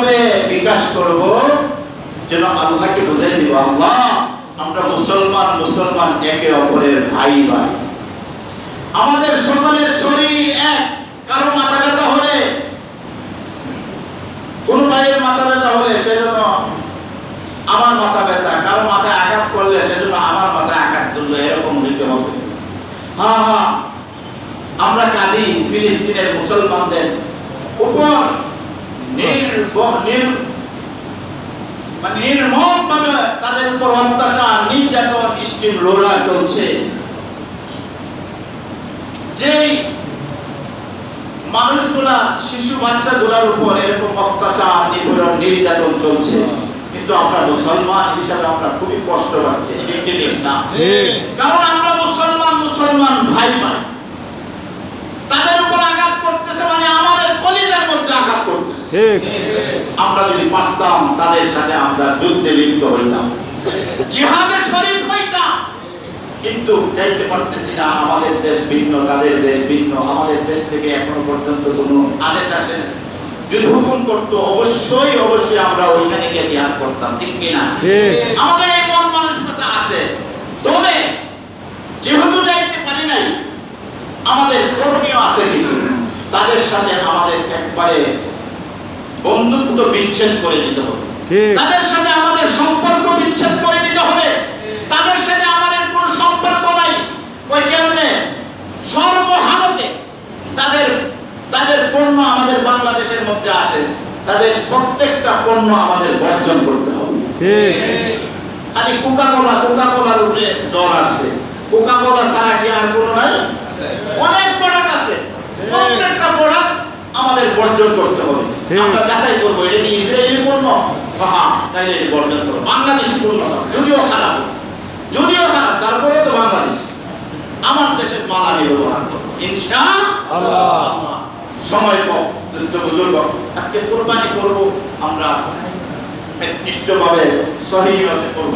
ভাবে বিকাশ করব? যেন আল্লাহকে বুঝাই দিব, আল্লাহ, আমরা মুসলমান মুসলমান একে অপরের ভাই ভাই। আমাদের সকলের শরীর এক, কারও মাথা ব্যথা হলে, কোন ভাইয়ের মাথা ব্যথা হলে সেজন্য আমার মাথা ব্যথা, কারও মাথায় আঘাত করলে সেজন্য আমার মাথায় আঘাত করল, এরকম হইতে হবে। হ্যাঁ হ্যাঁ আমরা কাঁদি, ফিলিস্তিনের মুসলমানদের উপর নির্মম ভাবে তাদের উপর অত্যাচার নির্যাতন স্টিম রোলার চলছে। যেই মানুষগুলা শিশু বাচ্চাগুলার উপর এরকম অত্যাচার নিপীড়ন নির্যাতন চলছে কিন্তু আমরা মুসলমান হিসাবে আমরা খুবই কষ্ট পাচ্ছি ঠিক না। কারণ আমরা মুসলমান মুসলমান ভাই ভাই তাদের উপর আঘাত করতেছে মানে আমাদের কলিজার মধ্যে আঘাত করতেছে ঠিক। আমরা যদি পারতাম তাদের সাথে আমরা যুদ্ধে লিপ্ত হইতাম। জিহাদে শরীর হইতাম। কিন্তু যাইতে পারতেছি না আমাদের দেশ ভিন্ন তাদের দেশ ভিন্ন। আমাদের দেশ থেকে এখনও পর্যন্ত কোনো আদেশ আসে না। যদি হুকুম করতো অবশ্যই অবশ্যই আমরা ওইখানে গিয়ে জিহাদ করতাম ঠিক কিনা আমাদের এই মন মানসিকতা আছে। তবে যেহেতু যাইতে পারি নাই আমাদের করণীয় আছে কিছু। তাদের সাথে আমাদের একবারে বন্ধুত্ব বিচ্ছেদ করে দিতে হবে। তাদের সাথে আমাদের সম্পর্ক বিচ্ছেদ করে দিতে হবে। তাদের সাথে আমাদের কোনো সম্পর্ক নাই। ওই কেমনে সর্বহালতে তাদের তাদের পণ্য আমাদের বাংলাদেশের মধ্যে আসে। তাদের প্রত্যেকটা পণ্য আমাদের বর্জন করতে হবে। খালি কোকা কোলা কোকা কোলার উপরে জ্বর আসছে। কোকা কোলা ছাড়া কি আর কোনো নাই? অনেক প্রোডাক্ট আছে। প্রত্যেকটা বর্জন করতে হবে। আমরা যাচাই করব এটা কি ইসরায়েলি পণ্য হ্যাঁ তাইলে এটা বর্জন করব। বাংলাদেশি পণ্য যদিও খারাপ। যদিও খারাপ তারপরে তো বাংলাদেশ। আমার দেশের মাল আমি ব্যবহার করব। ইনশা। সময় কম দুস্থ বুজুর্গ। আজকে কোরবানি করব আমরা। নিষ্ঠভাবে সহিনিয়তে করব